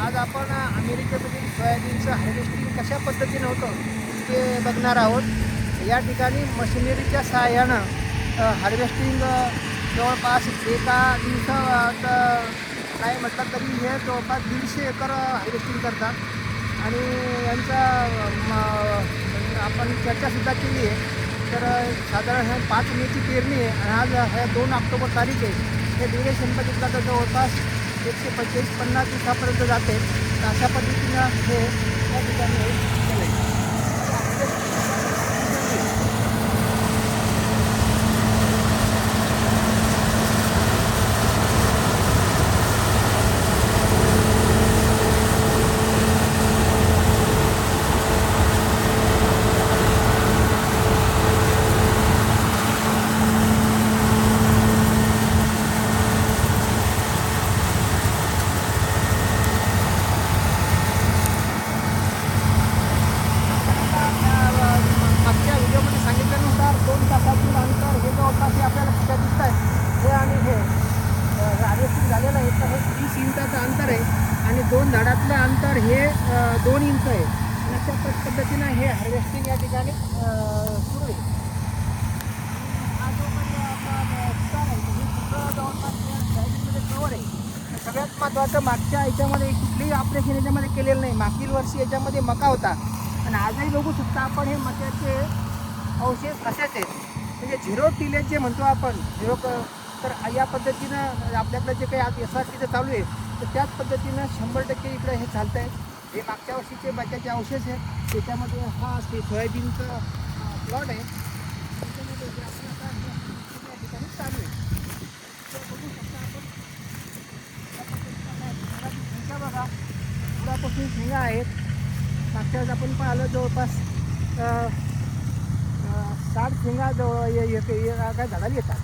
आज आपण अमेरिकेमधील सोयाबीनचं हार्वेस्टिंग कशा पद्धतीनं होतं ते बघणार आहोत. या ठिकाणी मशिनरीच्या सहाय्यानं हार्वेस्टिंग जवळपास एका दिवसात काय म्हटलं तरी हे जवळपास दीडशे एकर हार्वेस्टिंग करतात. आणि यांचा आपण चर्चासुद्धा केली आहे. तर साधारण हे पाच मेची पेरणी आहे. आणि आज ह्या दोन ऑक्टोबर तारीख आहे. हे ड्युरेशन बघितलं तर जवळपास एकशे पंचेचाळीस पन्नास दिवसापर्यंत जाते. तर अशा पद्धतीनं हे या ठिकाणी हे केलं आहे. मागच्या व्हिडिओमध्ये सांगितल्यानुसार दोन तासातील अंतर हे जवळपास हे आपल्याला कुठं दिसत आहे हे आणि हे हार्वेस्टिंग झालेलं आहे तर हे तीस इंचाचं अंतर आहे आणि दोन झाडातलं अंतर हे दोन इंच आहे. आणि अशा पद्धतीनं हे हार्वेस्टिंग या ठिकाणी सुरू आहे. हा जो काही आहे, हे आहे. सगळ्यात महत्त्वाचं मागच्या याच्यामध्ये कुठलीही ऑपरेशन याच्यामध्ये केलेलं नाही. मागील वर्षी याच्यामध्ये मका होता. आणि आजही बघू शकता आपण हे मक्याचे अवशेष कशाचे आहेत. म्हणजे झिरो टिलेज जे म्हणतो आपण झिरो क तर या पद्धतीनं आपल्याकडे जे काही आज एस आर टीचं चालू आहे तर त्याच पद्धतीनं शंभर टक्के इकडे हे चालतं आहे हे मागच्या वर्षीचे बाकीचे अवशेष आहेत. त्याच्यामध्ये हा ते सोयाबीनचं प्लॉट आहे. त्याच्यामध्ये ठिकाणी चालू आहे तर बघू शकता आपण बघा पुरापासून शेंगा आहेत. मागच्या वेळेस आपण पाहिलं जवळपास साठ शेंगा जवळ ये- ये- काय झाडाला येतात.